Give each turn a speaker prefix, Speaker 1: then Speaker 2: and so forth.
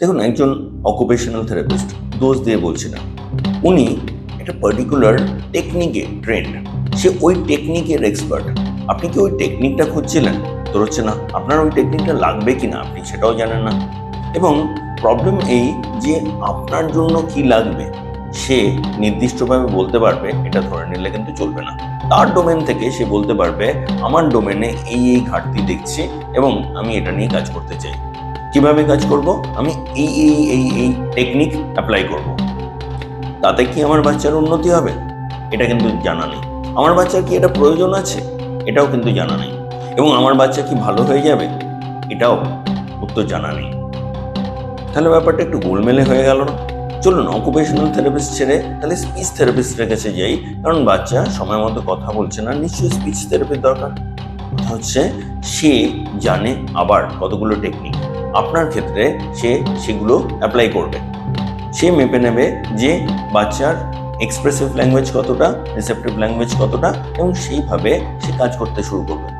Speaker 1: দেখুন, একজন occupational therapist দোষ দিয়ে বলছি না। উনি একটা পার্টিকুলার টেকনিকে ট্রেন্ড সে ওই টেকনিকের এক্সপার্ট আপনি কি ওই টেকনিকটা খুঁজছিলেন? হচ্ছে না, আপনার ওই টেকনিকটা লাগবে কি না আপনি সেটাও জানেন না। এবং প্রবলেম এই যে আপনার জন্য কি লাগবে, সে নির্দিষ্টভাবে বলতে পারবে, এটা ধরে নিলে কিন্তু চলবে না। তার ডোমেন থেকে সে বলতে পারবে, আমার ডোমেনে এই এই ঘাটতি দেখছি এবং আমি এটা নিয়ে কাজ করতে চাই। কীভাবে কাজ করব? আমি এই এই এই এই টেকনিক অ্যাপ্লাই করব। তাতে কি আমার বাচ্চার উন্নতি হবে? এটা কিন্তু জানা নেই। আমার বাচ্চার কি এটা প্রয়োজন আছে? এটাও কিন্তু জানা নেই। এবং আমার বাচ্চা কি ভালো হয়ে যাবে? এটাও উত্তর জানা নেই। তাহলে ব্যাপারটা একটু গোলমেলে হয়ে গেল না? চলুন অকুপেশনাল থেরাপিস্ট ছেড়ে তাহলে স্পিচ থেরাপিস্টের কাছে যাই। কারণ বাচ্চা সময় মতো কথা বলছে না, নিশ্চয়ই স্পিচ থেরাপির দরকার। কথা হচ্ছে, সে জানে আবার কতগুলো টেকনিক আপনার ক্ষেত্রে সে সেগুলো অ্যাপ্লাই করবে। সে মেপে নেবে যে বাচ্চার এক্সপ্রেসিভ ল্যাঙ্গুয়েজ কতটা রিসেপটিভ ল্যাঙ্গুয়েজ কতটা, এবং সেইভাবে সে কাজ করতে শুরু করবে।